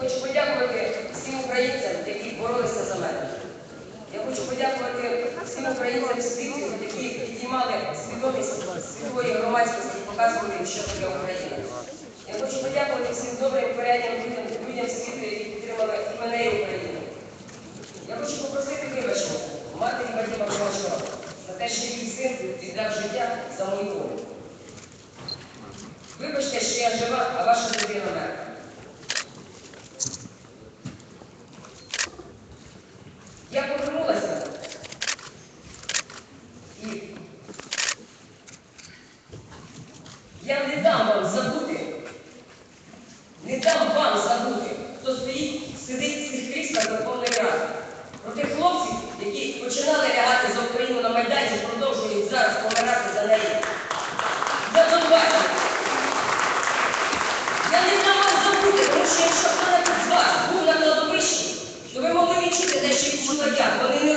хочу подякувати всім українцям, які боролися за мене. Я хочу подякувати всім українцям світу, які підіймали свідомість світової громадськості і показували, що таке Україна. Я хочу подякувати всім добрим порядним людям, людям світу, які підтримали і мене і Україну. Я хочу попросити вибачення матері Вадима Ковачова за те, що її син віддав життя за мою волю. Вибачте, що я жива, а ваша дитина мертва. Я повернулася і я не дам вам забути, не дам вам забути, хто стоїть, кріслах Верховної Ради. Про тих хлопців, які починали лягати за Україну на Майдані, продовжують зараз помирати за неї. За Донбасі. Я не знаю вас забути, тому що якщо хто-небудь з вас був на кладовищі, то ви могли відчути те, що відчула я. Вони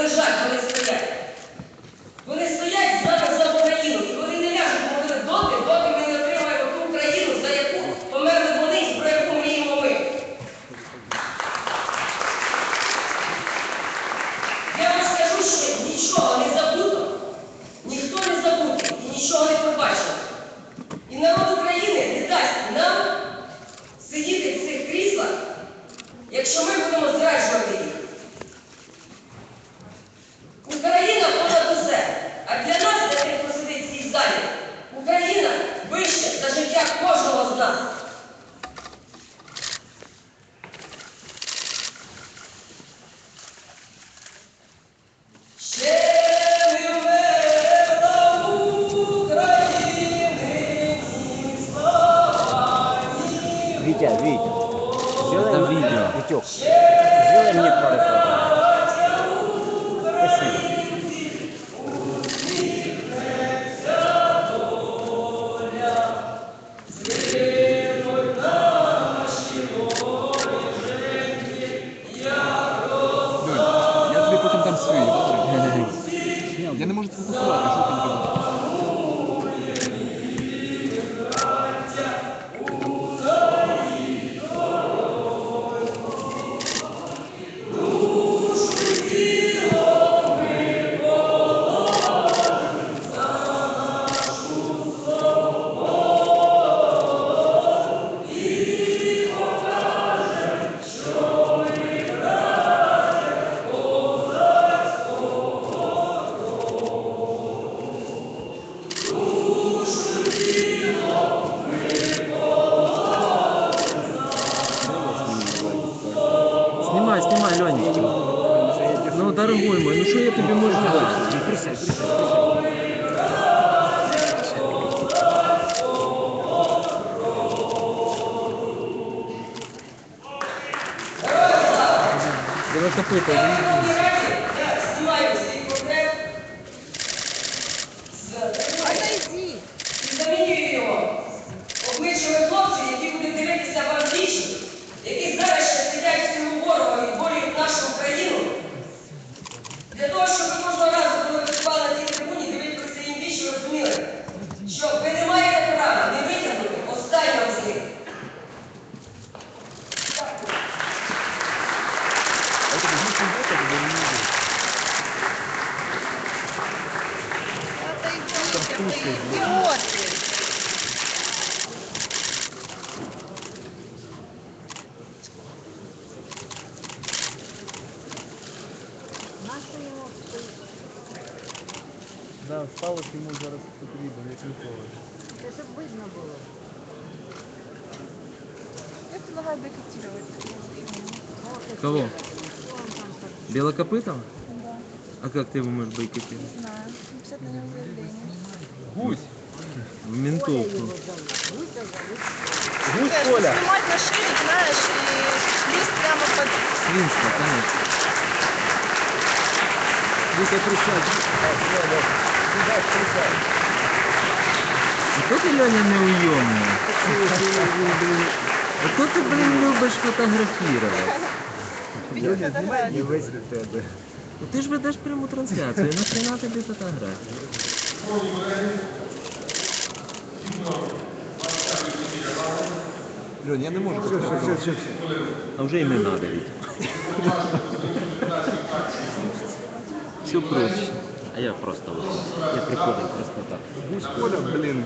Витя, Витя, сделай Это мне-. Витек, сделай мне пару Ну, дорогой мой, ну что я тебе можу дати? Присядь, присядь. Давай копыта. кушает. Да, осталось ему зараз раз, рыба, не клюковая. Это видно было. Это давай бойкотировать. Кого? Белокопытом? Да. А как ты его можешь бойкотировать? Не знаю. Писать на него заявление. Гусь! В ментовку. Гусь, Коля! Снимать на шире, знаешь, и лезть прямо под... Свинство, конечно. Так, Коля, сюда, присядь. Ото ти, Леня, неуйомний. Ото ти, блін, любиш фотографувати. Лёня, снимай не весь тебе. Ну ти ж ведеш пряму трансляцію, нахрена тобі фотографії? Льонь, я не можу Все, все, все, просто. все, все. А вже і не треба, Вітя. Все проще. А я просто, от, я приходив просто так. Гусь Коля, блін.